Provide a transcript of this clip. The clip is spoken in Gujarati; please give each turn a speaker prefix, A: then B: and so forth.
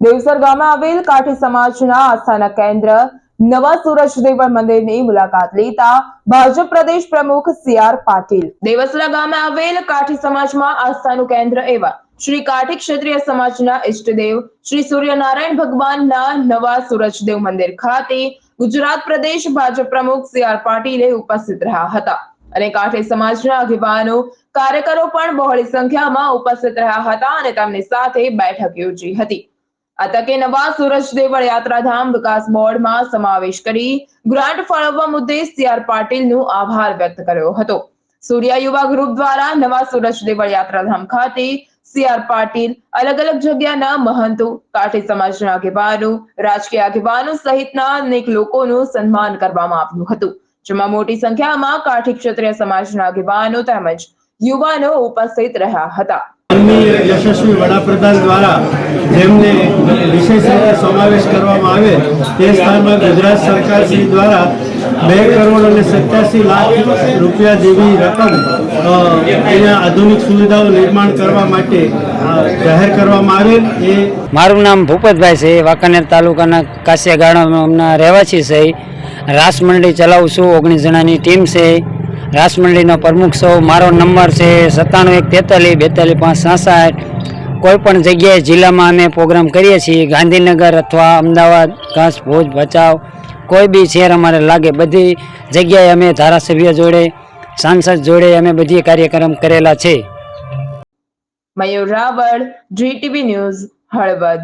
A: દેવસર ગામે આવેલ કાઠી સમાજના આસ્થાના કેન્દ્ર નવા સુરજદેવળ મંદિરની મુલાકાત લેતા ભાજપ પ્રદેશ પ્રમુખ સી આર પાટીલ. દેવસરા ગામે આવેલ કાઠી સમાજમાં આસ્થાનું કેન્દ્ર એવા શ્રી કાઠી ક્ષત્રિય સમાજના ઇષ્ટદેવ શ્રી સૂર્યનારાયણ ભગવાનના નવા સુરજદેવ મંદિર ખાતે ગુજરાત પ્રદેશ ભાજપ પ્રમુખ સી આર પાટીલે ઉપસ્થિત રહ્યા હતા. અને કાઠી સમાજના આગેવાનો, કાર્યકરો પણ બહોળી સંખ્યામાં ઉપસ્થિત રહ્યા હતા અને તેમની સાથે બેઠક યોજી હતી. આ તકે નવા સુરજદેવળ યાત્રાધામ વિકાસ બોર્ડમાં સમાવેશ કરી ગ્રાન્ટ ફાળવવા મુદ્દે સીઆર પાટીલનો આભાર વ્યક્ત કર્યો હતો. સૂર્યા યુવા ગ્રુપ દ્વારા નવા સુરજદેવળ યાત્રાધામ ખાતે સીઆર પાટીલ અલગ અલગ જગ્યાના મહંતો, કાઠી સમાજના આગેવાનો, રાજકીય આગેવાનો સહિતના અનેક લોકોનું સન્માન કરવામાં આવ્યું હતું. જેમાં મોટી સંખ્યામાં કાઠી ક્ષત્રિય સમાજના આગેવાનો તેમજ યુવાનો ઉપસ્થિત રહ્યા હતા.
B: યશસ્વી વડાપ્રધાન દ્વારા જેમને સમાવેશ કરવામાં આવે તે સ્થાનમાં ગુજરાત સરકાર દ્વારા બે કરોડ અને સત્યાસી લાખ રૂપિયા જેવી રકમ એના આધુનિક સુવિધાઓ નિર્માણ કરવા માટે જાહેર કરવામાં આવેલ એ
C: મારું નામ ભૂપતભાઈ છે, વાંકાનેર તાલુકાના કાસિયા ગામના રહેવાસી છે. રાસ મંડળી ચલાવું છું, ઓગણીસ જણાની ટીમ છે. રાસ મંડળીનો પ્રમુખ સૌ મારો નંબર છે સત્તાણું એક તેતાલીસ, બેતાલીસ, પાંચ, સાસઠ કોઈ પણ જગ્યાએ જિલ્લામાં અમે પ્રોગ્રામ કરીએ છીએ, ગાંધીનગર અથવા અમદાવાદ, ઘાસ, ભોજ, ભચાઉ, કોઈ બી શહેર અમારે લાગે. બધી જગ્યાએ અમે ધારાસભ્ય જોડે, સાંસદ જોડે અમે બધી કાર્યક્રમ કરેલા છે.
A: Mayur Raval GTV news, Halvad.